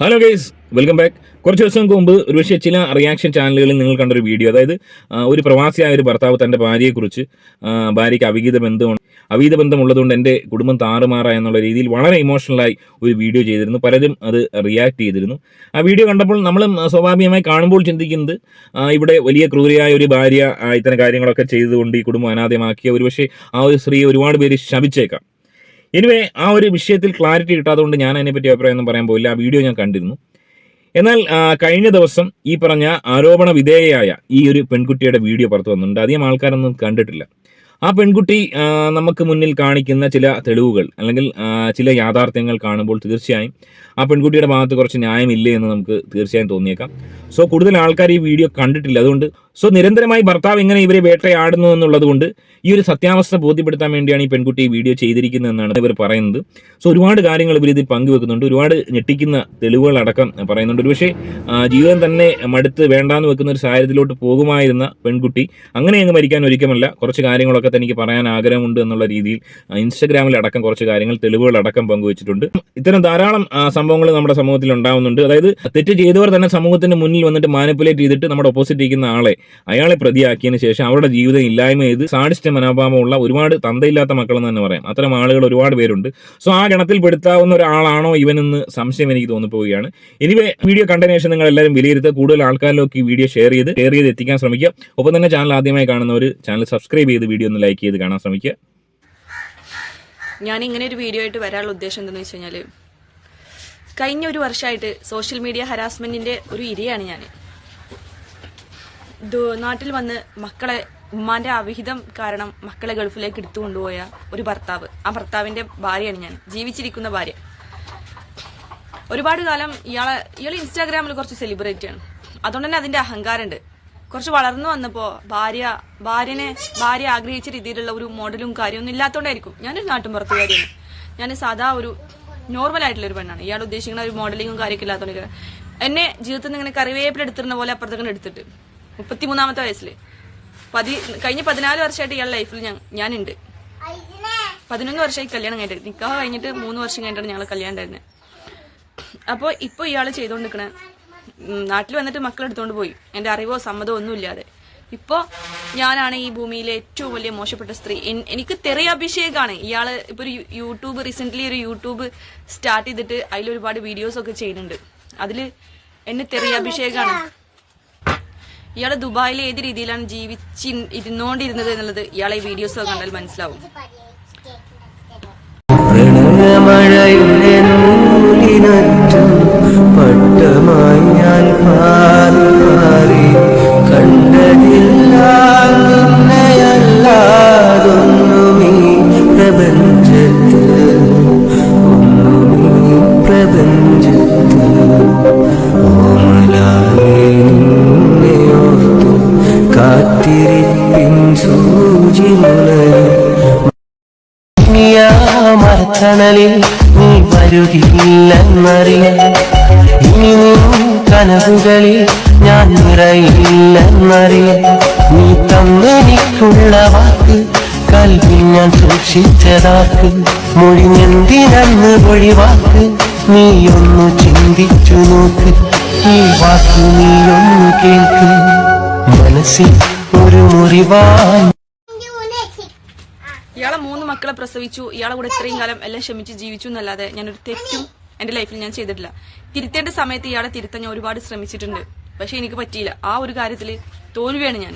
Hello guys welcome back കുറച്ച് ദിവസങ്ങൾക്ക് മുമ്പ് ഒരുപക്ഷെ ചില റിയാക്ഷൻ ചാനലുകളിൽ നിങ്ങൾ കണ്ടൊരു വീഡിയോ അതായത് ഒരു പ്രവാസിയായ ഒരു ഭർത്താവ് തന്റെ ഭാര്യയെക്കുറിച്ച് ഭാര്യയ്ക്ക് അവിഹിത ബന്ധം ഉള്ളതുകൊണ്ട് ബന്ധമുള്ളതുകൊണ്ട് എന്റെ കുടുംബം താറുമാറ എന്നുള്ള രീതിയിൽ വളരെ ഇമോഷണലായി ഒരു വീഡിയോ ചെയ്തിരുന്നു. പലരും അത് റിയാക്ട് ചെയ്തിരുന്നു. ആ വീഡിയോ കണ്ടപ്പോൾ നമ്മൾ സ്വാഭാവികമായി കാണുമ്പോൾ ചിന്തിക്കുന്നത് ഇവിടെ വലിയ ക്രൂരിയായ ഒരു ഭാര്യ ഇത്തരം കാര്യങ്ങളൊക്കെ ചെയ്തുകൊണ്ട് ഈ കുടുംബം അനാഥമാക്കിയ ഒരുപക്ഷെ ആ ഒരു സ്ത്രീയെ ഒരുപാട് പേര് ശപിച്ചേക്കാം. എനിവേ ആ ഒരു വിഷയത്തിൽ ക്ലാരിറ്റി കിട്ടാത്തതുകൊണ്ട് ഞാൻ അതിനെപ്പറ്റി അഭിപ്രായം ഒന്നും പറയാൻ പോയില്ല ആ വീഡിയോ ഞാൻ കണ്ടിരുന്നു. എന്നാൽ കഴിഞ്ഞ ദിവസം ഈ പറഞ്ഞ ആരോപണ വിധേയയായ ഈ ഒരു പെൺകുട്ടിയുടെ വീഡിയോ പുറത്തു വന്നിട്ടുണ്ട്. അധികം ആൾക്കാരൊന്നും കണ്ടിട്ടില്ല. ആ പെൺകുട്ടി നമുക്ക് മുന്നിൽ കാണിക്കുന്ന ചില തെളിവുകൾ അല്ലെങ്കിൽ ചില യാഥാർത്ഥ്യങ്ങൾ കാണുമ്പോൾ തീർച്ചയായും ആ പെൺകുട്ടിയുടെ ഭാഗത്ത് കുറച്ച് ന്യായമില്ലേ എന്ന് നമുക്ക് തീർച്ചയായും തോന്നിയേക്കാം. സോ കൂടുതൽ ആൾക്കാർ ഈ വീഡിയോ കണ്ടിട്ടില്ല. അതുകൊണ്ട് സോ നിരന്തരമായി ഭർത്താവ് എങ്ങനെ ഇവരെ വേട്ടയാടുന്നു എന്നുള്ളത് കൊണ്ട് ഈ ഒരു സത്യാവസ്ഥ ബോധ്യപ്പെടുത്താൻ വേണ്ടിയാണ് ഈ പെൺകുട്ടി ഈ വീഡിയോ ചെയ്തിരിക്കുന്നതെന്നാണ് ഇവർ പറയുന്നത്. സോ ഒരുപാട് കാര്യങ്ങൾ ഇവർ ഇതിൽ പങ്കുവെക്കുന്നുണ്ട്. ഒരുപാട് ഞെട്ടിക്കുന്ന തെളിവുകളടക്കം പറയുന്നുണ്ട്. ഒരുപക്ഷെ പക്ഷേ ജീവിതം തന്നെ മടുത്ത് വേണ്ടാന്ന് വെക്കുന്ന ഒരു സാഹചര്യത്തിലോട്ട് പോകുമായിരുന്ന പെൺകുട്ടി അങ്ങനെ അങ്ങ് മരിക്കാൻ ഒരിക്കമല്ല. കുറച്ച് കാര്യങ്ങളൊക്കെ തനിക്ക് പറയാൻ ആഗ്രഹമുണ്ട് എന്നുള്ള രീതിയിൽ ഇൻസ്റ്റഗ്രാമിലടക്കം അടക്കം കുറച്ച് കാര്യങ്ങൾ തെളിവുകളടക്കം പങ്കുവച്ചിട്ടുണ്ട്. ഇത്തരം ധാരാളം സംഭവങ്ങൾ നമ്മുടെ സമൂഹത്തിൽ ഉണ്ടാവുന്നുണ്ട്. അതായത് തെറ്റ് ചെയ്തവർ തന്നെ സമൂഹത്തിന് മുന്നിൽ വന്നിട്ട് മാനിപ്പുലേറ്റ് ചെയ്തിട്ട് നമ്മുടെ ഓപ്പോസിറ്റ് ഇരിക്കുന്ന ആളെ അയാളെ പ്രതിയാക്കിയതിന് ശേഷം അവരുടെ ജീവിതം ഇല്ലായ്മ ചെയ്ത് സാഡിസ്റ്റ് മനോഭാവമുള്ള ഒരുപാട് തന്തയില്ലാത്ത മക്കളെന്ന് തന്നെ പറയാം. അത്തരം ആളുകൾ ഒരുപാട് പേരുണ്ട്. സോ ആ ഗണത്തിൽ പെടുത്താവുന്ന ഒരാളാണോ ഇവനെന്ന് സംശയം എനിക്ക് തോന്നിപ്പോവുകയാണ്. എനിവേ വീഡിയോ കണ്ടതിന് ശേഷം നിങ്ങൾ എല്ലാവരും വിലയിരുത്തുക. കൂടുതൽ ആൾക്കാരിലേക്ക് ഈ വീഡിയോ ഷെയർ ചെയ്ത് ഷെയർ ചെയ്ത് എത്തിക്കാൻ ശ്രമിക്കുക. ഒപ്പം തന്നെ ചാനൽ ആദ്യമായി കാണുന്നവർ ചാനൽ സബ്സ്ക്രൈബ് ചെയ്ത് വീഡിയോ ഒന്ന് ലൈക്ക് ചെയ്ത് കാണാൻ ശ്രമിക്കുക. ഞാൻ ഇങ്ങനെ ഒരു വീഡിയോ ആയിട്ട് വരാനുള്ള ഉദ്ദേശം എന്തെന്ന് വെച്ച് കഴിഞ്ഞാൽ കഴിഞ്ഞ ഒരു വർഷമായിട്ട് സോഷ്യൽ മീഡിയ ഹരാസ്മെന്റിന്റെ ഒരു ഇരയാണ് ഞാൻ നാട്ടിൽ വന്ന് മക്കളെ ഉമ്മാന്റെ അവിഹിതം കാരണം മക്കളെ ഗൾഫിലേക്ക് എടുത്തു കൊണ്ടുപോയ ഒരു ഭർത്താവ്. ആ ഭർത്താവിന്റെ ഭാര്യയാണ് ഞാൻ. ജീവിച്ചിരിക്കുന്ന ഭാര്യ. ഒരുപാട് കാലം ഇയാളെ ഇയാൾ ഇൻസ്റ്റാഗ്രാമിൽ കുറച്ച് സെലിബ്രേറ്റ് ആണ്. അതുകൊണ്ട് തന്നെ അതിന്റെ അഹങ്കാരമുണ്ട്. കുറച്ച് വളർന്നു വന്നപ്പോ ഭാര്യ ഭാര്യനെ ഭാര്യ ആഗ്രഹിച്ച രീതിയിലുള്ള ഒരു മോഡലും കാര്യമൊന്നും ഇല്ലാത്തതുകൊണ്ടായിരിക്കും ഞാനൊരു നാട്ടുമ്പുറത്തുകാരിയാണ്. ഞാൻ സാധാ ഒരു നോർമൽ ആയിട്ടുള്ള ഒരു പെണ്ണാണ്. ഇയാൾ ഉദ്ദേശിക്കുന്ന ഒരു മോഡലിങ്ങും കാര്യമൊക്കെ ഇല്ലാത്തതുകൊണ്ട് എന്നെ ജീവിതത്തിൽ നിന്ന് ഇങ്ങനെ കറിവേപ്പിലെടുത്തിരുന്ന പോലെ അപ്പുറത്തേക്ക് എടുത്തിട്ട്. മുപ്പത്തിമൂന്നാമത്തെ വയസ്സിൽ പതി കഴിഞ്ഞ പതിനാല് വർഷമായിട്ട് ഇയാളുടെ ലൈഫിൽ ഞാനുണ്ട്. പതിനൊന്ന് വർഷമായി കല്യാണം കഴിഞ്ഞിട്ട്. നിക്കാഹ് കഴിഞ്ഞിട്ട് മൂന്ന് വർഷം കഴിഞ്ഞിട്ടാണ് ഞങ്ങൾ കല്യാണം ഉണ്ടായിരുന്നത് അപ്പോൾ ഇപ്പോൾ ഇയാൾ ചെയ്തുകൊണ്ടിരിക്കണ നാട്ടിൽ വന്നിട്ട് മക്കളെടുത്തുകൊണ്ട് പോയി. എന്റെ അറിവോ സമ്മതമോ ഒന്നും ഇല്ലാതെ. ഇപ്പോൾ ഞാനാണ് ഈ ഭൂമിയിലെ ഏറ്റവും വലിയ മോശപ്പെട്ട സ്ത്രീ. എനിക്ക് തെറി അഭിഷേകാണ്. ഇയാൾ ഇപ്പോൾ ഒരു യൂട്യൂബ് റീസെന്റ്ലി ഒരു യൂട്യൂബ് സ്റ്റാർട്ട് ചെയ്തിട്ട് അതിൽ ഒരുപാട് വീഡിയോസ് ഒക്കെ ചെയ്യുന്നുണ്ട്. അതിൽ എന്നെ തെറി അഭിഷേകാണ്. ഇയാൾ ദുബായിൽ ഏത് രീതിയിലാണ് ജീവിച്ച് ഇരുന്നോണ്ടിരുന്നത് എന്നുള്ളത് ഇയാളെ വീഡിയോസ് കണ്ടാൽ മനസ്സിലാവും. പട്ടമായി ഞാൻ കണ്ടതില്ല മരത്തണലിൽ നീ വരുകില്ലെന്നറിയാം. ഇനി നീ കനവുകളിൽ ഞാൻ നിറയില്ലെന്നറിയാം. നീ തന്നെനിക്കുള്ള വാക്ക് കൽവിൽ ഞാൻ സൂക്ഷിച്ചതാക്ക്. മൊഴിഞ്ഞെന്തിനന്ന് ഒഴിവാക്ക് നീയൊന്നു ചിന്തിച്ചു നോക്ക്. ഈ വാക്ക് നീയൊന്നു കേൾക്ക്. മനസ്സിൽ ഒരു മുറിവായി ഇയാളെ മൂന്ന് മക്കളെ പ്രസവിച്ചു. ഇയാളെ കൂടെ ഇത്രയും കാലം എല്ലാം ക്ഷമിച്ച് ജീവിച്ചു എന്നല്ലാതെ ഞാനൊരു തെറ്റും എന്റെ ലൈഫിൽ ഞാൻ ചെയ്തിട്ടില്ല. തിരുത്തേണ്ട സമയത്ത് ഇയാളെ തിരുത്താൻ ഞാൻ ഒരുപാട് ശ്രമിച്ചിട്ടുണ്ട്. പക്ഷെ എനിക്ക് പറ്റിയില്ല. ആ ഒരു കാര്യത്തിൽ തോൽവിയാണ് ഞാൻ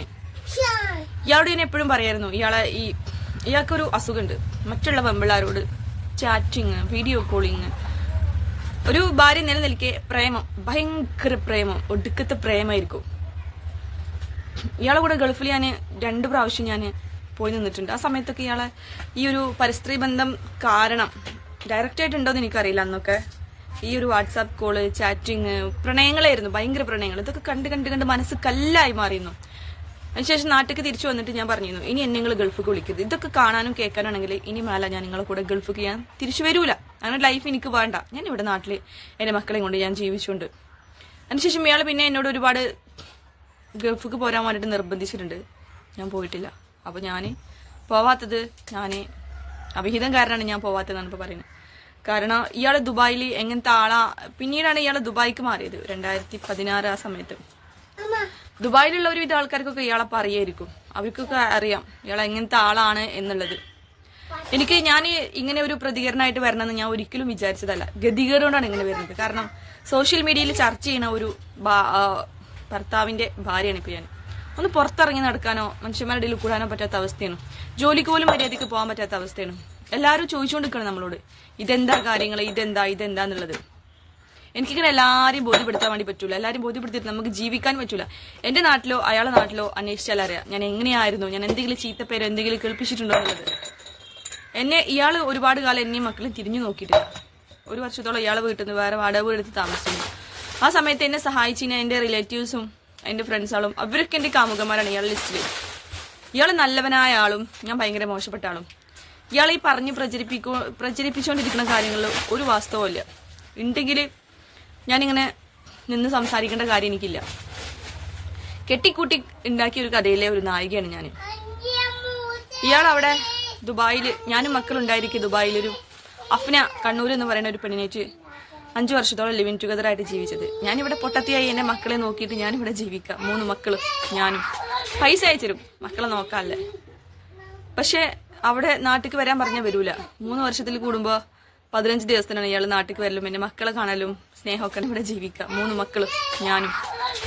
ഇയാളോട് ഞാൻ എപ്പോഴും പറയായിരുന്നു ഇയാളെ ഈ ഇയാൾക്കൊരു അസുഖമുണ്ട്. മറ്റുള്ള പെമ്പിള്ളാരോട് ചാറ്റിങ് വീഡിയോ കോളിങ് ഒരു ഭാര്യ നിലനിൽക്കെ പ്രേമം ഭയങ്കര പ്രേമം ഒടുക്കത്തെ പ്രേമായിരിക്കും. ഇയാളെ കൂടെ ഗൾഫിൽ ഞാൻ രണ്ട് പ്രാവശ്യം ഞാൻ പോയി നിന്നിട്ടുണ്ട്. ആ സമയത്തൊക്കെ ഇയാളെ ഈ ഒരു പരിസ്ഥിതി ബന്ധം കാരണം ഡയറക്റ്റ് ആയിട്ട് ഉണ്ടോന്ന് എനിക്കറിയില്ല അന്നൊക്കെ. ഈ ഒരു വാട്സാപ്പ് കോൾ ചാറ്റിങ് പ്രണയങ്ങളായിരുന്നു. ഭയങ്കര പ്രണയങ്ങൾ. ഇതൊക്കെ കണ്ട് കണ്ട് കണ്ട് മനസ്സ് കല്ലായി മാറിയിരുന്നു. അതിനുശേഷം നാട്ടിലേക്ക് തിരിച്ചു വന്നിട്ട് ഞാൻ പറഞ്ഞിരുന്നു ഇനി എന്നെ നിങ്ങൾ ഗൾഫിക്ക് വിളിക്കരുത്. ഇതൊക്കെ കാണാനും കേൾക്കാനാണെങ്കിൽ ഇനി മേല ഞാൻ നിങ്ങളെ കൂടെ ഗൾഫിക്ക് ഞാൻ തിരിച്ചു വരൂല. അങ്ങനെ ലൈഫ് എനിക്ക് വേണ്ട. ഞാൻ ഇവിടെ നാട്ടിൽ എന്റെ മക്കളെയും കൊണ്ട് ഞാൻ ജീവിച്ചുകൊണ്ട് അതിനുശേഷം ഇയാൾ പിന്നെ എന്നോട് ഒരുപാട് ഗൾഫിക്ക് പോരാൻ വേണ്ടിയിട്ട് നിർബന്ധിച്ചിട്ടുണ്ട്. ഞാൻ പോയിട്ടില്ല. അപ്പോൾ ഞാൻ പോവാത്തത് ഞാൻ അവിഹിതം കാരണമാണ് ഞാൻ പോവാത്തതെന്നാണ് ഇപ്പോൾ പറയുന്നത് കാരണം ഇയാൾ ദുബായിൽ എങ്ങനത്തെ ആളാ പിന്നീടാണ് ഇയാൾ ദുബായിക്ക് മാറിയത് രണ്ടായിരത്തി പതിനാറ് ആ സമയത്ത്. ദുബായിലുള്ള ഒരുവിധ ആൾക്കാർക്കൊക്കെ ഇയാളെ പറയായിരിക്കും അവർക്കൊക്കെ അറിയാം ഇയാൾ എങ്ങനത്തെ ആളാണ് എന്നുള്ളത്. എനിക്ക് ഞാൻ ഇങ്ങനെ ഒരു പ്രതികരണമായിട്ട് വരണമെന്ന് ഞാൻ ഒരിക്കലും വിചാരിച്ചതല്ല. ഗതികേടുകൊണ്ടാണ് ഇങ്ങനെ വരുന്നത്. കാരണം സോഷ്യൽ മീഡിയയിൽ ചർച്ച ചെയ്യുന്ന ഒരു ഭർത്താവിന്റെ ഭാര്യയാണ് ഇപ്പൊ ഞാൻ ഒന്ന് പുറത്തിറങ്ങി നടക്കാനോ മനുഷ്യന്മാരുടെ ഇടയിൽ കൂടാനോ പറ്റാത്ത അവസ്ഥയാണ്. ജോലിക്ക് പോലും മര്യാദയ്ക്ക് പോകാൻ പറ്റാത്ത അവസ്ഥയാണ്. എല്ലാവരും ചോദിച്ചുകൊണ്ടിരിക്കണം നമ്മളോട് ഇതെന്താ കാര്യങ്ങൾ ഇതെന്താ? ഇതെന്താന്നുള്ളത് എനിക്കിങ്ങനെ എല്ലാവരെയും ബോധ്യപ്പെടുത്താൻ വേണ്ടി പറ്റൂല. എല്ലാവരും ബോധ്യപ്പെടുത്തിയിട്ട് നമുക്ക് ജീവിക്കാൻ പറ്റൂല. എന്റെ നാട്ടിലോ അയാളെ നാട്ടിലോ അന്വേഷിച്ചാൽ അറിയാം ഞാൻ എങ്ങനെയായിരുന്നു? ഞാൻ എന്തെങ്കിലും ചീത്തപ്പേരോ എന്തെങ്കിലും കേൾപ്പിച്ചിട്ടുണ്ടോ? എന്നുള്ളത്. എന്നെ ഇയാൾ ഒരുപാട് കാലം എന്നെയും മക്കളും തിരിഞ്ഞു നോക്കിയിട്ടില്ല. ഒരു വർഷത്തോളം ഇയാളെ വീട്ടിൽ നിന്ന് വേറെ വാടക വീടെടുത്ത് താമസിക്കുന്നു ആ സമയത്ത് എന്നെ സഹായിച്ചിന് എന്റെ റിലേറ്റീവ്സും എന്റെ ഫ്രണ്ട്സുകളും അവരൊക്കെ എന്റെ കാമുകന്മാരാണ് ഇയാളുടെ ലിസ്റ്റിൽ ഇയാൾ നല്ലവനായ ആളും ഞാൻ ഭയങ്കര മോശപ്പെട്ട ആളും. ഇയാൾ ഈ പറഞ്ഞ് പ്രചരിപ്പിക്കോ പ്രചരിപ്പിച്ചുകൊണ്ടിരിക്കുന്ന കാര്യങ്ങളിൽ ഒരു വാസ്തവമില്ല. ഉണ്ടെങ്കിൽ ഞാനിങ്ങനെ നിന്ന് സംസാരിക്കേണ്ട കാര്യം എനിക്കില്ല. കെട്ടിക്കൂട്ടി ഉണ്ടാക്കിയ ഒരു കഥയിലെ ഒരു നായികയാണ് ഞാൻ ഇയാൾ അവിടെ ദുബായിൽ ഞാനും മക്കളുണ്ടായിരിക്കും ദുബായിൽ ഒരു അഫ്ന കണ്ണൂർ എന്ന് പറയുന്ന ഒരു പെണ്ണിനേറ്റ് അഞ്ചു വർഷത്തോളം ലിവിങ് ടുഗദർ ആയിട്ട് ജീവിച്ചത്. ഞാനിവിടെ പൊട്ടത്തിയായി എന്റെ മക്കളെ നോക്കിയിട്ട് ഞാനിവിടെ ജീവിക്കാം. മൂന്ന് മക്കളും ഞാനും. പൈസ അയച്ചിരും മക്കളെ നോക്കാല്ലേ? പക്ഷെ അവിടെ നാട്ടിക്ക് വരാൻ പറഞ്ഞാൽ വരൂല. മൂന്ന് വർഷത്തിൽ കൂടുമ്പോ പതിനഞ്ച് ദിവസത്തിനാണ് ഇയാൾ നാട്ടിക്ക് വരലും. എന്റെ മക്കളെ കാണലും സ്നേഹമൊക്കെ ഇവിടെ ജീവിക്കാം. മൂന്ന് മക്കളും ഞാനും.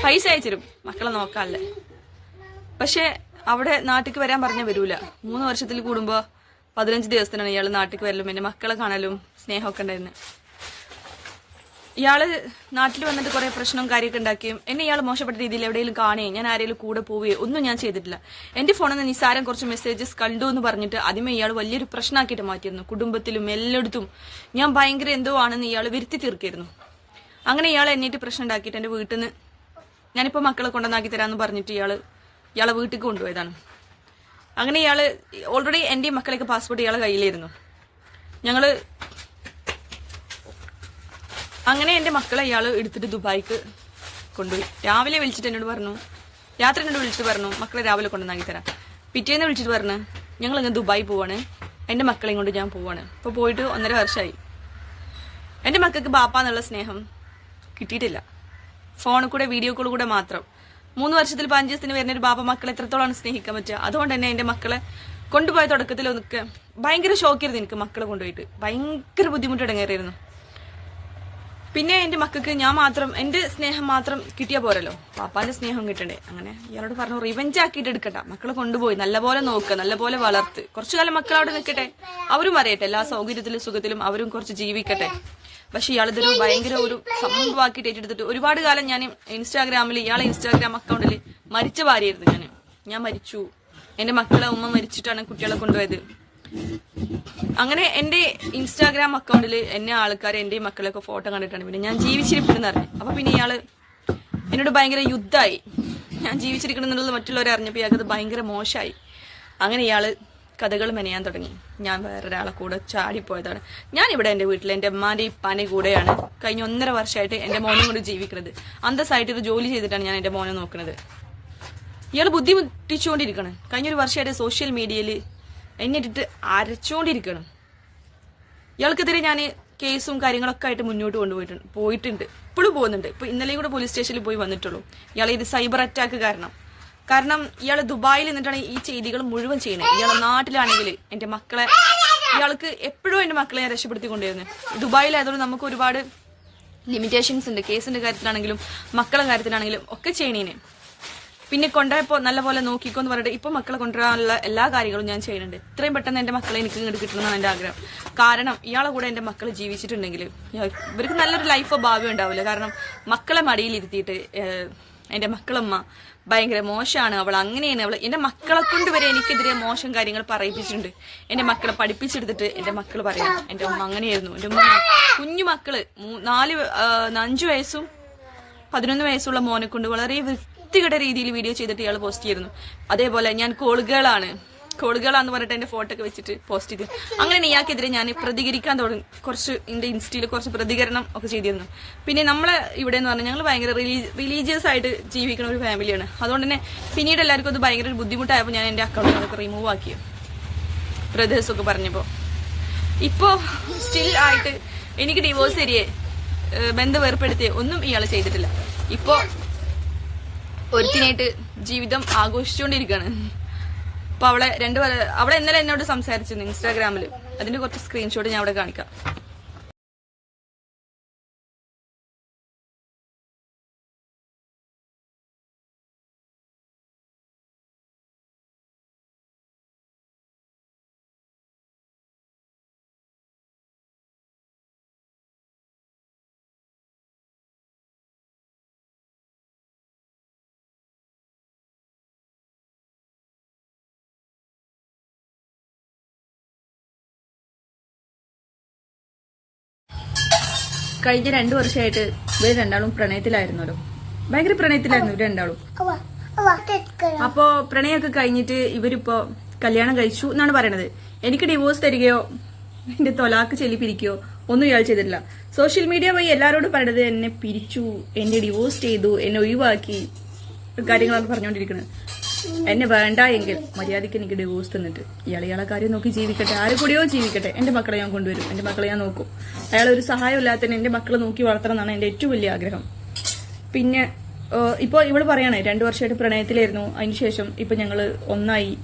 പൈസ അയച്ചിരും മക്കളെ നോക്കാല്ലേ? പക്ഷെ അവിടെ നാട്ടിക്ക് വരാൻ പറഞ്ഞാൽ വരൂല. മൂന്ന് വർഷത്തിൽ കൂടുമ്പോ പതിനഞ്ച് ദിവസത്തിനാണ് ഇയാൾ നാട്ടിക്ക് വരലും. എന്റെ മക്കളെ കാണലും സ്നേഹമൊക്കെ ഉണ്ടായിരുന്നു. ഇയാൾ നാട്ടിൽ വന്നിട്ട് കുറെ പ്രശ്നവും കാര്യമൊക്കെ ഉണ്ടാക്കിയും എന്നെ ഇയാൾ മോശപ്പെട്ട രീതിയിൽ എവിടെയെങ്കിലും കാണുകയും ഞാൻ ആരെങ്കിലും കൂടെ പോവുകയോ ഒന്നും ഞാൻ ചെയ്തിട്ടില്ല. എന്റെ ഫോണിൽ നിന്ന് നിസാരം കുറച്ച് മെസ്സേജസ് കണ്ടു എന്ന് പറഞ്ഞിട്ട് ആദ്യമേ ഇയാൾ വലിയൊരു പ്രശ്നമാക്കിയിട്ട് മാറ്റിയിരുന്നു. കുടുംബത്തിലും എല്ലായിടത്തും ഞാൻ ഭയങ്കര എന്തോ ആണെന്ന് ഇയാൾ വരുത്തി തീർക്കായിരുന്നു. അങ്ങനെ ഇയാൾ എന്നിട്ട് പ്രശ്നം ഉണ്ടാക്കിയിട്ട് എന്റെ വീട്ടിൽ നിന്ന് ഞാനിപ്പോ മക്കളെ കൊണ്ടുവന്നാക്കി തരാമെന്ന് പറഞ്ഞിട്ട് ഇയാൾ ഇയാളെ വീട്ടിൽ കൊണ്ടുപോയതാണ്. അങ്ങനെ ഇയാൾ ഓൾറെഡി എന്റെയും മക്കളെയൊക്കെ പാസ്പോർട്ട് ഇയാളെ കയ്യിലായിരുന്നു. ഞങ്ങൾ അങ്ങനെ എന്റെ മക്കളെ ഇയാൾ എടുത്തിട്ട് ദുബായിക്ക് കൊണ്ടുപോയി. രാവിലെ വിളിച്ചിട്ട് എന്നോട് പറഞ്ഞു യാത്ര എന്നോട് വിളിച്ചിട്ട് പറഞ്ഞു മക്കളെ രാവിലെ കൊണ്ടുവന്നാക്കി തരാം. പിറ്റേന്ന് വിളിച്ചിട്ട് പറഞ്ഞു ഞങ്ങൾ ഇങ്ങനെ ദുബായി പോവാണ്. എന്റെ മക്കളെയും കൊണ്ട് ഞാൻ പോവാണ്. ഇപ്പൊ പോയിട്ട് ഒന്നര വർഷമായി എന്റെ മക്കൾക്ക് ബാപ്പ എന്നുള്ള സ്നേഹം കിട്ടിയിട്ടില്ല. ഫോണിൽ കൂടെ വീഡിയോ കോൾ കൂടെ മാത്രം. മൂന്ന് വർഷത്തിൽ പതിനഞ്ച് ദിവസത്തിന് വരുന്ന ഒരു ബാപ്പ മക്കളെ എത്രത്തോളമാണ് സ്നേഹിക്കാൻ പറ്റുക? അതുകൊണ്ട് തന്നെ എന്റെ മക്കളെ കൊണ്ടുപോയ തുടക്കത്തിൽ ഒന്നൊക്കെ ഭയങ്കര ഷോക്കായിരുന്നു എനിക്ക് മക്കളെ കൊണ്ടുപോയിട്ട്. ഭയങ്കര ബുദ്ധിമുട്ടിടങ്ങേറായിരുന്നു പിന്നെ എന്റെ മക്കൾക്ക് ഞാൻ മാത്രം എന്റെ സ്നേഹം മാത്രം കിട്ടിയാ പോരല്ലോ. പാപ്പാന്റെ സ്നേഹം കിട്ടണ്ടേ. അങ്ങനെ ഇയാളോട് പറഞ്ഞു റിവെഞ്ച് ആക്കിയിട്ട് എടുക്കണ്ട. മക്കളെ കൊണ്ടുപോയി. നല്ലപോലെ നോക്കുക നല്ലപോലെ വളർത്ത്. കുറച്ചു കാലം മക്കൾ അവിടെ നിൽക്കട്ടെ. അവരും അറിയട്ടെ. എല്ലാ സൗകര്യത്തിലും സുഖത്തിലും അവരും കുറച്ച് ജീവിക്കട്ടെ. പക്ഷെ ഇയാളിതൊരു ഭയങ്കര ഒരു സംഭവമാക്കിയിട്ട് ഏറ്റെടുത്തിട്ട് ഒരുപാട് കാലം ഞാൻ ഇൻസ്റ്റാഗ്രാമിൽ ഇയാളെ ഇൻസ്റ്റാഗ്രാം അക്കൗണ്ടിൽ മരിച്ച ഭാര്യയായിരുന്നു ഞാൻ ഞാൻ മരിച്ചു. എന്റെ മക്കളെ ഉമ്മ മരിച്ചിട്ടാണ് കുട്ടികളെ കൊണ്ടുപോയത്. അങ്ങനെ എന്റെ ഇൻസ്റ്റാഗ്രാം അക്കൗണ്ടിൽ എന്നെ ആൾക്കാർ എന്റെ മക്കളൊക്കെ ഫോട്ടോ കണ്ടിട്ടാണ്. പിന്നെ ഞാൻ ജീവിച്ചിരിപ്പുണ്ടെന്ന് അറിഞ്ഞു അപ്പൊ പിന്നെ ഇയാൾ എന്നോട് ഭയങ്കര യുദ്ധമായി ഞാൻ ജീവിച്ചിരിക്കണമെന്നുള്ളത് മറ്റുള്ളവരെ അറിഞ്ഞപ്പോൾ ഇയാൾക്ക് ഭയങ്കര മോശമായി അങ്ങനെ ഇയാൾ കഥകൾ മെനയാൻ തുടങ്ങി. ഞാൻ വേറൊരാളെ കൂടെ ചാടിപ്പോയതാണ്. ഞാൻ ഇവിടെ എന്റെ വീട്ടിൽ എന്റെ അമ്മാന്റെ ഇപ്പാന്റെ കൂടെയാണ് കഴിഞ്ഞ ഒന്നര വർഷമായിട്ട് എന്റെ മോനും കൂടി ജീവിക്കുന്നത് അന്തസ്സായിട്ട് ഒരു ജോലി ചെയ്തിട്ടാണ് ഞാൻ എന്റെ മോനെ നോക്കുന്നത് ഇയാൾ ബുദ്ധിമുട്ടിച്ചുകൊണ്ടിരിക്കണം കഴിഞ്ഞൊരു വർഷമായിട്ട് സോഷ്യൽ മീഡിയയിൽ എന്നെ ഇട്ടിട്ട് അരച്ചുകൊണ്ടിരിക്കണം ഇയാൾക്കെതിരെ ഞാൻ കേസും കാര്യങ്ങളൊക്കെ ആയിട്ട് മുന്നോട്ട് കൊണ്ടുപോയിട്ടുണ്ട് പോയിട്ടുണ്ട്. ഇപ്പോഴും പോകുന്നുണ്ട്. ഇപ്പൊ ഇന്നലെയും കൂടെ പോലീസ് സ്റ്റേഷനിൽ പോയി വന്നിട്ടുള്ളൂ. ഇയാൾ ഇത് സൈബർ അറ്റാക്ക് കാരണം. കാരണം ഇയാൾ ദുബായിൽ നിന്നിട്ടാണ് ഈ ചെയ്തികൾ മുഴുവൻ ചെയ്യുന്നത്. ഇയാളെ നാട്ടിലാണെങ്കിൽ എന്റെ മക്കളെ ഇയാൾക്ക് എപ്പോഴും എന്റെ മക്കളെ ഞാൻ ദുബായിൽ ദുബായിലായതുകൊണ്ട് നമുക്ക് ഒരുപാട് ലിമിറ്റേഷൻസ് ഉണ്ട്. കേസിന്റെ കാര്യത്തിലാണെങ്കിലും മക്കളുടെ കാര്യത്തിലാണെങ്കിലും ഒക്കെ ചെയ്യണേന്. പിന്നെ കൊണ്ടുപോയപ്പോ നല്ലപോലെ നോക്കിക്കോന്ന് പറഞ്ഞിട്ട് ഇപ്പൊ മക്കളെ കൊണ്ടുവരാനുള്ള എല്ലാ കാര്യങ്ങളും ഞാൻ ചെയ്യുന്നുണ്ട്. ഇത്രയും പെട്ടെന്ന് എന്റെ മക്കളെ എനിക്ക് ഇങ്ങോട്ട് കിട്ടണമെന്നാണ് എന്റെ ആഗ്രഹം. കാരണം ഇയാളെ കൂടെ എന്റെ മക്കൾ ജീവിച്ചിട്ടുണ്ടെങ്കിൽ ഇവർക്ക് നല്ലൊരു ലൈഫോ ഭാവി ഉണ്ടാവില്ല. കാരണം മക്കളെ മടിയിൽ ഇരുത്തിയിട്ട് എന്റെ മക്കളമ്മ ഭയങ്കര മോശമാണ്. അവൾ അങ്ങനെയാണ്. അവൾ എന്റെ മക്കളെ കൊണ്ട് വരെ എനിക്കെതിരെ മോശം കാര്യങ്ങൾ പറയിപ്പിച്ചിട്ടുണ്ട്. എന്റെ മക്കളെ പഠിപ്പിച്ചെടുത്തിട്ട് എന്റെ മക്കൾ പറയും എന്റെ അമ്മ അങ്ങനെയായിരുന്നു. എന്റെ ഉമ്മ കുഞ്ഞു മക്കൾ നാല് അഞ്ചു വയസ്സും പതിനൊന്ന് വയസ്സുള്ള മോനെ കൊണ്ട് വളരെ വൃത്തികെട്ട രീതിയിൽ വീഡിയോ ചെയ്തിട്ട് ഇയാൾ പോസ്റ്റ് ചെയ്തിരുന്നു. അതേപോലെ ഞാൻ കോളുകളാണ് കോളുകളാന്ന് പറഞ്ഞിട്ട് എന്റെ ഫോട്ടോ ഒക്കെ വെച്ചിട്ട് പോസ്റ്റ് ചെയ്തു. അങ്ങനെ ഇയാൾക്കെതിരെ ഞാൻ പ്രതികരിക്കാൻ തുടങ്ങി. കുറച്ച് എന്റെ ഇൻസ്റ്റയിൽ കുറച്ച് പ്രതികരണം ഒക്കെ ചെയ്തിരുന്നു. പിന്നെ നമ്മളെ ഇവിടെ എന്ന് പറഞ്ഞാൽ ഞങ്ങൾ ഭയങ്കര റിലീജിയസ് ആയിട്ട് ജീവിക്കുന്ന ഒരു ഫാമിലിയാണ് അതുകൊണ്ട് തന്നെ പിന്നീട് എല്ലാവർക്കും അത് ഭയങ്കര ബുദ്ധിമുട്ടായപ്പോൾ ഞാൻ എന്റെ അക്കൗണ്ട് അതൊക്കെ റിമൂവ് ആക്കി. ബ്രദേഴ്സ് ഒക്കെ പറഞ്ഞപ്പോൾ ഇപ്പോ സ്റ്റിൽ ആയിട്ട് എനിക്ക് ഡിവോഴ്സ് തരികയെ ബന്ധം ഏർപ്പെടുത്തിയേ ഒന്നും ഇയാൾ ചെയ്തിട്ടില്ല. ഇപ്പോ ഒരുത്തിനായിട്ട് ജീവിതം ആഘോഷിച്ചുകൊണ്ടിരിക്കുകയാണ്. അപ്പൊ അവളെ രണ്ട് അവളെ ഇന്നലെ എന്നോട് സംസാരിച്ചിരുന്നു ഇൻസ്റ്റാഗ്രാമിൽ. അതിന്റെ കുറച്ച് സ്ക്രീൻഷോട്ട് ഞാൻ അവിടെ കാണിക്കാം. കഴിഞ്ഞ രണ്ടു വർഷമായിട്ട് ഇവർ രണ്ടാളും പ്രണയത്തിലായിരുന്നല്ലോ. ഭയങ്കര പ്രണയത്തിലായിരുന്നു ഇവർ രണ്ടാളും. അപ്പോ പ്രണയമൊക്കെ കഴിഞ്ഞിട്ട് ഇവരിപ്പോ കല്യാണം കഴിച്ചു എന്നാണ് പറയണത്. എനിക്ക് ഡിവോഴ്സ് തരികയോ എന്റെ തൊലാക്ക് ചെല്ലിപ്പിരിക്കുകയോ ഒന്നും ഇയാൾ ചെയ്തിട്ടില്ല. സോഷ്യൽ മീഡിയ വഴി എല്ലാരോടും പറയണത് എന്നെ പിരിച്ചു എന്നെ ഡിവോഴ്സ് ചെയ്തു എന്നെ ഒഴിവാക്കി കാര്യങ്ങളൊക്കെ പറഞ്ഞുകൊണ്ടിരിക്കുന്നത് എന്നെ വേണ്ട എങ്കിൽ മര്യാദയ്ക്ക് എനിക്ക് ഡിവോഴ്സ് തന്നിട്ട്. ഇയാൾ ഇയാളെ കാര്യം നോക്കി ജീവിക്കട്ടെ. ആരും കൂടിയോ ജീവിക്കട്ടെ. എന്റെ മക്കളെ ഞാൻ കൊണ്ടുവരും. എന്റെ മക്കളെ ഞാൻ നോക്കും. അയാൾ ഒരു സഹായം ഇല്ലാത്തതിന് എന്റെ മക്കളെ നോക്കി വളർത്തണം എന്നാണ് എന്റെ ഏറ്റവും വലിയ ആഗ്രഹം. പിന്നെ ഇപ്പൊ ഇവൾ പറയാണ് രണ്ടു വർഷമായിട്ട് പ്രണയത്തിലായിരുന്നു. അതിനുശേഷം ഇപ്പൊ ഞങ്ങൾ ഒന്നായി.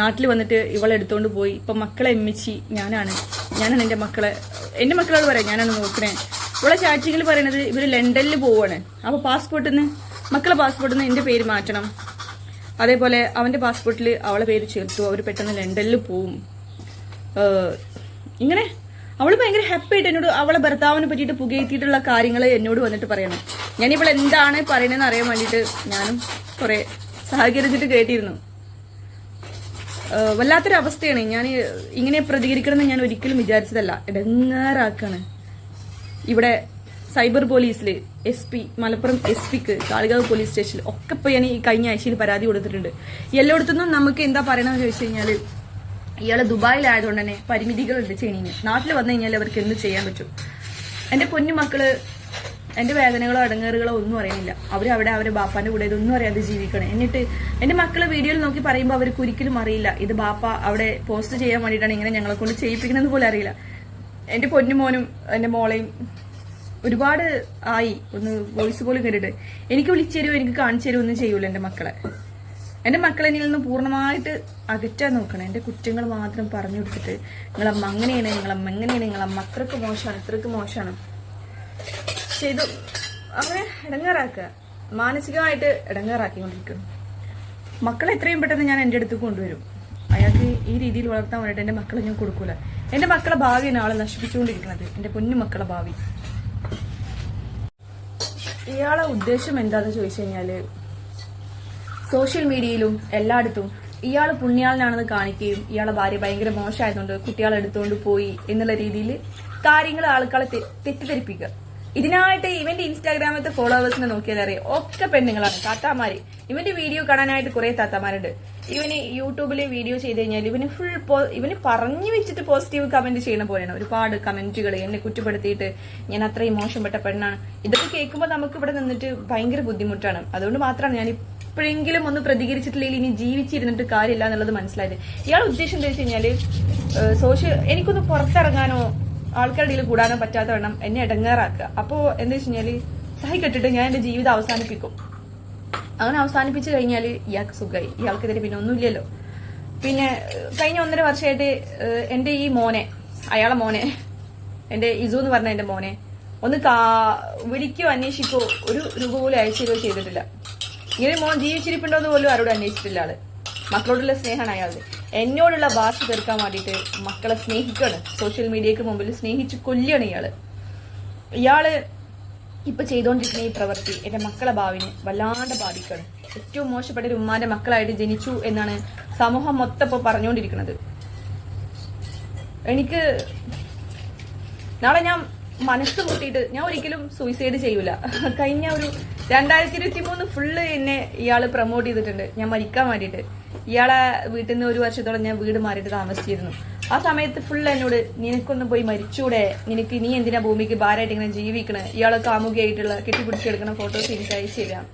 നാട്ടിൽ വന്നിട്ട് ഇവളെ എടുത്തോണ്ട് പോയി. ഇപ്പൊ മക്കളെ എമ്മിച്ചി ഞാനാണ്. ഞാനാണ് എന്റെ മക്കളെ എന്റെ മക്കളോട് പറയാം. ഞാനാണ് നോക്കണേ. ഇവളെ ചാറ്റിങ്ങിൽ പറയണത് ഇവർ ലണ്ടനിൽ പോവാണ്. അപ്പൊ പാസ്പോർട്ടിന്ന് മക്കളെ പാസ്പോർട്ടിന്ന് എന്റെ പേര് മാറ്റണം. അതേപോലെ അവന്റെ പാസ്പോർട്ടിൽ അവളെ പേര് ചേർത്തു. അവർ പെട്ടെന്ന് ലണ്ടനിൽ പോവും. ഇങ്ങനെ അവൾ ഭയങ്കര ഹാപ്പി ആയിട്ട് എന്നോട് അവളെ ഭർത്താവിനെ പറ്റിയിട്ട് പുകയെത്തിയിട്ടുള്ള കാര്യങ്ങൾ എന്നോട് വന്നിട്ട് പറയണം. ഇവൾ എന്താണ് പറയണതെന്ന് അറിയാൻ വേണ്ടിയിട്ട് ഞാനും കുറെ സഹകരിച്ചിട്ട് കേട്ടിരുന്നു. വല്ലാത്തൊരവസ്ഥയാണ് ഞാൻ ഇങ്ങനെ പ്രതികരിക്കണമെന്ന് ഞാൻ ഒരിക്കലും വിചാരിച്ചതല്ല. ഇടങ്ങാറാക്കാണ് ഇവിടെ സൈബർ പോലീസിൽ എസ് പി മലപ്പുറം എസ് പിക്ക് കാളികാവ് പോലീസ് സ്റ്റേഷനിൽ ഒക്കെ ഇപ്പൊ ഞാൻ ഈ കഴിഞ്ഞ ആഴ്ചയിൽ പരാതി കൊടുത്തിട്ടുണ്ട്. എല്ലായിടത്തുനിന്നും നമുക്ക് എന്താ പറയണമെന്ന് ചോദിച്ചു കഴിഞ്ഞാൽ ഇയാൾ ദുബായിലായതുകൊണ്ട് തന്നെ പരിമിതികളുണ്ട് ചെയിനിന് നാട്ടിൽ വന്നു കഴിഞ്ഞാൽ അവർക്ക് എന്ത് ചെയ്യാൻ പറ്റും? എന്റെ പൊന്നു മക്കൾ എന്റെ വേദനകളോ അടങ്ങേറുകളോ ഒന്നും അറിയുന്നില്ല അവർ അവിടെ അവരെ ബാപ്പാന്റെ കൂടെ ഇതൊന്നും അറിയാതെ ജീവിക്കണം. എന്നിട്ട് എന്റെ മക്കളെ വീഡിയോയിൽ നോക്കി പറയുമ്പോൾ അവർക്ക് ഒരിക്കലും അറിയില്ല. ഇത് ബാപ്പ അവിടെ പോസ്റ്റ് ചെയ്യാൻ വേണ്ടിയിട്ടാണ് ഇങ്ങനെ ഞങ്ങളെ കൊണ്ട് ചെയ്യിപ്പിക്കുന്നത് പോലും അറിയില്ല. എന്റെ പൊന്നുമോനും എന്റെ മോളെയും ഒരുപാട് ആയി. ഒന്ന് വോയിസ് പോലും കേട്ടിട്ട് എനിക്ക് വിളിച്ചു തരുമോ എനിക്ക് കാണിച്ചു തരുമോ ഒന്നും ചെയ്യൂല എന്റെ മക്കളെ. എന്റെ മക്കളെ എന്നിൽ നിന്ന് പൂർണമായിട്ട് അകറ്റാൻ നോക്കണം. എന്റെ കുറ്റങ്ങൾ മാത്രം പറഞ്ഞു കൊടുത്തിട്ട് നിങ്ങളമ്മ അങ്ങനെയാണ് നിങ്ങളമ്മ എങ്ങനെയാണ് നിങ്ങളമ്മ അത്രയ്ക്ക് മോശമാണ് ഇത്രക്ക് മോശമാണ്. ചെയ്തു അങ്ങനെ ഇടങ്ങാറാക്കുക. മാനസികമായിട്ട് ഇടങ്ങാറാക്കിക്കൊണ്ടിരിക്കുന്നു. മക്കളെ എത്രയും പെട്ടെന്ന് ഞാൻ എന്റെ അടുത്ത് കൊണ്ടുവരും. അയാൾക്ക് ഈ രീതിയിൽ വളർത്താൻ വേണ്ടിയിട്ട് എന്റെ മക്കളെ ഞാൻ കൊടുക്കൂല. എന്റെ മക്കളെ ഭാവിയാണ് ആളെ നശിപ്പിച്ചുകൊണ്ടിരിക്കുന്നത്. എന്റെ പൊന്നു മക്കളെ ഭാവി. ഇയാളെ ഉദ്ദേശം എന്താന്ന് ചോദിച്ചു കഴിഞ്ഞാൽ സോഷ്യൽ മീഡിയയിലും എല്ലായിടത്തും ഇയാൾ പുണ്യാളനാണെന്ന് കാണിക്കുകയും ഇയാളെ ഭാര്യ ഭയങ്കര മോശമായതുകൊണ്ട് കുട്ടികളെ എടുത്തുകൊണ്ട് പോയി എന്നുള്ള രീതിയിൽ കാര്യങ്ങൾ ആൾക്കാരെ തെറ്റിദ്ധരിപ്പിക്കുക ഇതിനായിട്ട് ഇവന്റെ ഇൻസ്റ്റാഗ്രാമത്തെ ഫോളോവേഴ്സിനെ നോക്കിയാൽ അറിയാം ഒക്കെ പെണ്ണുങ്ങളാണ്. താത്താമാര്. ഇവന്റെ വീഡിയോ കാണാനായിട്ട് കുറെ താത്താമാരുണ്ട്. ഇവന് യൂട്യൂബിൽ വീഡിയോ ചെയ്ത് കഴിഞ്ഞാൽ ഇവന് ഫുൾ ഇവന് പറഞ്ഞു വെച്ചിട്ട് പോസിറ്റീവ് കമന്റ് ചെയ്യണ പോലെയാണ്. ഒരുപാട് കമന്റുകൾ എന്നെ കുറ്റപ്പെടുത്തിയിട്ട് ഞാൻ അത്രയും മോശപ്പെട്ട പെണ്ണാണ്. ഇതൊക്കെ കേൾക്കുമ്പോൾ നമുക്ക് ഇവിടെ നിന്നിട്ട് ഭയങ്കര ബുദ്ധിമുട്ടാണ്. അതുകൊണ്ട് മാത്രമാണ് ഞാൻ ഇപ്പോഴെങ്കിലും ഒന്ന് പ്രതികരിച്ചിട്ടില്ലെങ്കിൽ ഇനി ജീവിച്ചിരുന്നിട്ട് കാര്യമില്ല എന്നുള്ളത് മനസ്സിലായത്. ഇയാളുടെ ഉദ്ദേശം എന്താ വെച്ച് കഴിഞ്ഞാൽ സോഷ്യൽ എനിക്കൊന്ന് പുറത്തിറങ്ങാനോ ആൾക്കാരുടെ കൂടാനോ പറ്റാത്ത വേണം എന്നെ ഇടങ്ങാറാക്കുക. അപ്പോ എന്താ വെച്ച് കഴിഞ്ഞാൽ സഹിക്കെട്ടിട്ട് ഞാൻ എന്റെ ജീവിതം അവസാനിപ്പിക്കും. അങ്ങനെ അവസാനിപ്പിച്ചു കഴിഞ്ഞാൽ ഇയാൾക്ക് സുഖമായി ഇയാൾക്കെതിരെ പിന്നെ ഒന്നുമില്ലല്ലോ. പിന്നെ കഴിഞ്ഞ ഒന്നര വർഷമായിട്ട് എന്റെ ഈ മോനെ അയാളെ മോനെ എന്റെ ഇസു എന്ന് പറഞ്ഞ എന്റെ മോനെ ഒന്ന് കാ വിളിക്കോ അന്വേഷിക്കോ ഒരു രൂപ പോലും അയച്ചു ചെയ്തിട്ടില്ല. ഇങ്ങനെ മോൻ ജീവിച്ചിരിപ്പുണ്ടോ എന്ന് പോലും ആരോട് അന്വേഷിച്ചിട്ടില്ല ആൾ. മക്കളോടുള്ള സ്നേഹമാണ് അയാളുടെ. എന്നോടുള്ള ഭാഷ തീർക്കാൻ വേണ്ടിയിട്ട് മക്കളെ സ്നേഹിക്കാണ് സോഷ്യൽ മീഡിയക്ക് മുമ്പിൽ സ്നേഹിച്ച് കൊല്ലുകയാണ് ഇയാൾ. ഇയാൾ ഇപ്പൊ ചെയ്തുകൊണ്ടിരിക്കുന്ന ഈ പ്രവൃത്തി എന്റെ മക്കളെ ഭാവിനെ വല്ലാണ്ട് ബാധിക്കണം. ഏറ്റവും മോശപ്പെട്ട ഒരു ഉമ്മാന്റെ മക്കളായിട്ട് ജനിച്ചു എന്നാണ് സമൂഹം മൊത്തം ഇപ്പൊ പറഞ്ഞുകൊണ്ടിരിക്കുന്നത് എനിക്ക് നാളെ ഞാൻ മനസ്സ് മുട്ടിയിട്ട് ഞാൻ ഒരിക്കലും സൂയിസൈഡ് ചെയ്യൂല. കഴിഞ്ഞ ഒരു രണ്ടായിരത്തി ഇരുപത്തി മൂന്ന് ഫുള്ള് എന്നെ ഇയാൾ പ്രൊമോട്ട് ചെയ്തിട്ടുണ്ട്. ഞാൻ മരിക്കാൻ വേണ്ടിയിട്ട്. ഇയാളെ വീട്ടിൽ നിന്ന് ഒരു വർഷത്തോളം ഞാൻ വീട് മാറിയിട്ട് താമസിച്ചിരുന്നു. ആ സമയത്ത് ഫുൾ എന്നോട് നിനക്കൊന്ന് പോയി മരിച്ചൂടെ? നിനക്ക് നീ എന്തിനാ ഭൂമിക്ക് ഭാരമായിട്ട് ഇങ്ങനെ ജീവിക്കണേ? ഇയാളെ കാമുകയായിട്ടുള്ള കെട്ടിപ്പിടിച്ചെടുക്കുന്ന ഫോട്ടോസ് എനിക്ക് അയച്ചു തരാം.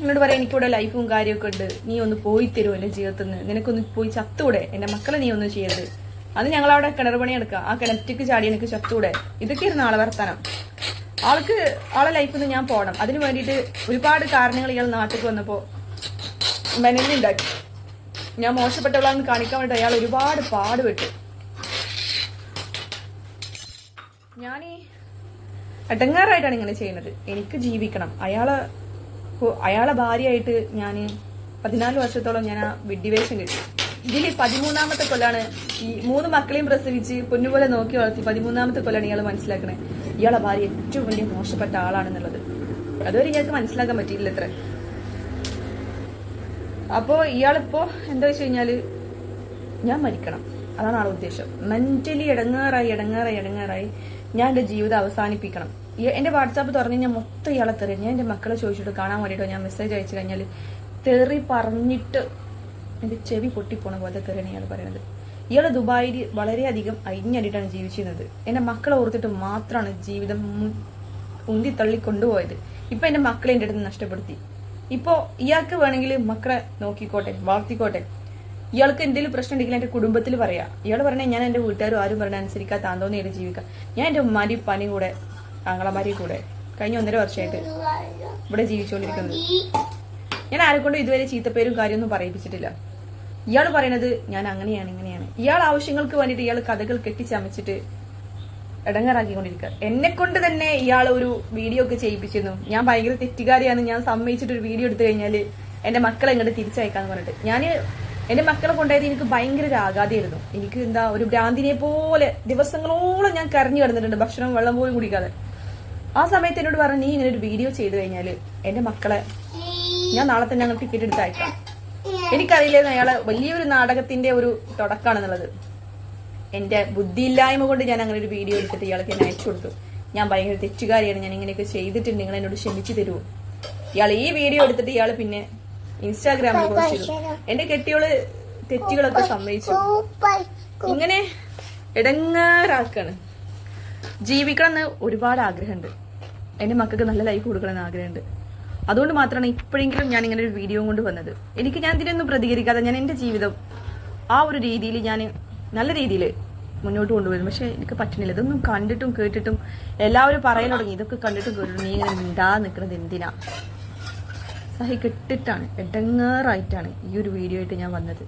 എന്നോട് പറയാം എനിക്കിവിടെ ലൈഫും കാര്യമൊക്കെ ഉണ്ട്. നീ ഒന്ന് പോയി തരുമോ എന്റെ ജീവിതത്തിൽ നിന്ന് നിനക്കൊന്ന് പോയി ചത്തൂടെ? എന്റെ മക്കളെ നീ ഒന്ന് ചെയ്യരുത്. അത് ഞങ്ങൾ അവിടെ കിണർ പണി എടുക്കുക ആ കിണറ്റിക്ക് ചാടി എനിക്ക് ചത്തൂടെ? ഇതൊക്കെയായിരുന്നു ആളെ വർത്തനം ആൾക്ക് ആളെ ലൈഫിൽ നിന്ന് ഞാൻ പോകണം അതിന് വേണ്ടിയിട്ട് ഒരുപാട് കാരണങ്ങൾ ഇയാൾ നാട്ടിൽ വന്നപ്പോൾ മെനലുണ്ടാക്കി ഞാൻ മോശപ്പെട്ടവളാണെന്ന് കാണിക്കാൻ വേണ്ടി അയാൾ ഒരുപാട് പാടുപെട്ടു. ഞാനീ എടങ്ങാറായിട്ടാണ് ഇങ്ങനെ ചെയ്യുന്നത്. എനിക്ക് ജീവിക്കണം. അയാളെ അയാളെ ഭാര്യയായിട്ട് ഞാൻ പതിനാല് വർഷത്തോളം ഞാൻ ആ വിഡ്ഡിവേഷം കിട്ടി. ഇതിൽ പതിമൂന്നാമത്തെ കൊല്ലാണ് ഈ മൂന്ന് മക്കളെയും പ്രസവിച്ച് പൊന്നുപോലെ നോക്കി വളർത്തി പതിമൂന്നാമത്തെ കൊല്ലാണ് ഇയാൾ മനസ്സിലാക്കണേ. ഇയാളെ ഭാര്യ ഏറ്റവും വലിയ മോശപ്പെട്ട ആളാണെന്നുള്ളത്. അതുവരെ ഇയാൾക്ക് മനസ്സിലാക്കാൻ പറ്റിയില്ല ഇത്ര അപ്പോ ഇയാളിപ്പോ എന്താ വെച്ച് കഴിഞ്ഞാൽ ഞാൻ മരിക്കണം. അതാണ് ആളുടെ ഉദ്ദേശം. മെന്റലി ഇടങ്ങാറായി ഇടങ്ങാറായി ഇടങ്ങാറായി ഞാൻ എന്റെ ജീവിതം അവസാനിപ്പിക്കണം. എന്റെ വാട്സാപ്പ് തുറന്നു ഞാൻ മൊത്തം ഇയാളെ തെറി. ഞാൻ എന്റെ മക്കളെ ചോദിച്ചിട്ട് കാണാൻ വേണ്ടിട്ടോ ഞാൻ മെസ്സേജ് അയച്ചു കഴിഞ്ഞാൽ തെറി പറഞ്ഞിട്ട് എന്റെ ചെവി പൊട്ടിപ്പോണ പോലത്തെ തെറിയാണ് ഇയാൾ പറയുന്നത് ഇയാൾ ദുബായിൽ വളരെയധികം അഴിഞ്ഞടിയിട്ടാണ് ജീവിച്ചിരുന്നത്. എന്റെ മക്കളെ ഓർത്തിട്ട് മാത്രമാണ് ജീവിതം ഉന്തി തള്ളി കൊണ്ടുപോയത് ഇപ്പൊ എന്റെ മക്കളെ എന്റെ അടുത്ത് നഷ്ടപ്പെടുത്തി. ഇപ്പോ ഇയാൾക്ക് വേണമെങ്കിൽ മക്കളെ നോക്കിക്കോട്ടെ വളർത്തിക്കോട്ടെ. ഇയാൾക്ക് എന്തെങ്കിലും പ്രശ്നം ഉണ്ടെങ്കിൽ എന്റെ കുടുംബത്തിൽ പറയാം. ഇയാൾ പറഞ്ഞാൽ ഞാൻ എന്റെ വീട്ടുകാരും ആരും പറഞ്ഞ അനുസരിക്കാത്ത താന്തോന്നിയിട്ട് ജീവിക്കാം. ഞാൻ എന്റെ ഉമ്മാരി പനി കൂടെ ആങ്ങളമാരി കൂടെ കഴിഞ്ഞ ഒന്നര വർഷമായിട്ട് ഇവിടെ ജീവിച്ചുകൊണ്ടിരിക്കുന്നത്. ഞാൻ ആരെക്കൊണ്ടും ഇതുവരെ ചീത്തപ്പേരും കാര്യമൊന്നും പറയിപ്പിച്ചിട്ടില്ല. ഇയാൾ പറയണത് ഞാൻ അങ്ങനെയാണ് ഇങ്ങനെയാണ്. ഇയാൾ ആവശ്യങ്ങൾക്ക് വേണ്ടിയിട്ട് ഇയാൾ കഥകൾ കെട്ടിച്ചമച്ചിട്ട് ഇടങ്ങറാക്കിക്കൊണ്ടിരിക്കുക എന്നെ കൊണ്ട് തന്നെ ഇയാൾ ഒരു വീഡിയോ ഒക്കെ ചെയ്യിപ്പിച്ചിരുന്നു. ഞാൻ ഭയങ്കര തെറ്റുകാരിയാണ്. ഞാൻ സമ്മതിച്ചിട്ട് ഒരു വീഡിയോ എടുത്തു കഴിഞ്ഞാൽ എന്റെ മക്കളെ ഇങ്ങോട്ട് തിരിച്ചയക്കാന്ന് പറഞ്ഞിട്ട്. ഞാൻ എന്റെ മക്കളെ കൊണ്ടായത് എനിക്ക് ഭയങ്കര ഒരു ആഘാതമായിരുന്നു. എനിക്ക് എന്താ ഒരു ഭ്രാന്തിനെ പോലെ ദിവസങ്ങളോളം ഞാൻ കരഞ്ഞു കിടന്നിട്ടുണ്ട്. ഭക്ഷണം വെള്ളം പോലും കുടിക്കാതെ. ആ സമയത്ത് എന്നോട് പറഞ്ഞു നീ ഇങ്ങനെ ഒരു വീഡിയോ ചെയ്തു കഴിഞ്ഞാൽ എന്റെ മക്കളെ ഞാൻ നാളെ തന്നെ ഞങ്ങൾ ടിക്കറ്റ് എടുത്ത് അയക്കാം എനിക്കറിയില്ലായിരുന്നു അയാൾ വലിയൊരു നാടകത്തിന്റെ ഒരു തുടക്കമാണെന്നുള്ളത് എന്റെ ബുദ്ധിയില്ലായ്മ കൊണ്ട് ഞാൻ അങ്ങനെ ഒരു വീഡിയോ എടുത്തിട്ട് ഇയാൾക്ക് ഞാൻ അയച്ചു കൊടുത്തു. ഞാൻ ഭയങ്കര തെറ്റുകാരിയാണ്. ഞാൻ ഇങ്ങനെയൊക്കെ ചെയ്തിട്ടുണ്ട്. നിങ്ങൾ എന്നോട് ക്ഷമിച്ചു തരുമോ ഇയാൾ ഈ വീഡിയോ എടുത്തിട്ട് ഇയാൾ പിന്നെ ഇൻസ്റ്റാഗ്രാമിൽ പോസ്റ്റ് എന്റെ കെട്ടിയോൾ തെറ്റുകളൊക്കെ സമ്മതിച്ചു. ഇങ്ങനെ ഇടങ്ങാറാക്കാണ് ജീവിക്കണം എന്ന് ഒരുപാട് ആഗ്രഹമുണ്ട്. എന്റെ മക്കൾക്ക് നല്ല ലൈഫ് കൊടുക്കണം എന്ന് ആഗ്രഹമുണ്ട്. അതുകൊണ്ട് മാത്രമാണ് ഇപ്പോഴെങ്കിലും ഞാൻ ഇങ്ങനെ ഒരു വീഡിയോ കൊണ്ട് വന്നത്. എനിക്ക് ഞാൻ ഇതിനൊന്നും പ്രതികരിക്കാതെ ഞാൻ എന്റെ ജീവിതം ആ ഒരു രീതിയിൽ ഞാൻ നല്ല രീതിയിൽ മുന്നോട്ട് കൊണ്ടുവരും പക്ഷെ എനിക്ക് പറ്റുന്നില്ല. ഇതൊന്നും കണ്ടിട്ടും കേട്ടിട്ടും എല്ലാവരും പറയാൻ തുടങ്ങി. ഇതൊക്കെ കണ്ടിട്ടും കേട്ടിട്ടും നീ ഇങ്ങനെ മിണ്ടാ നിൽക്കുന്നത് എന്തിനാ? സഹി കെട്ടിട്ടാണ്. എടങ്ങാറായിട്ടാണ് ഈ ഒരു വീഡിയോ ആയിട്ട് ഞാൻ വന്നത്.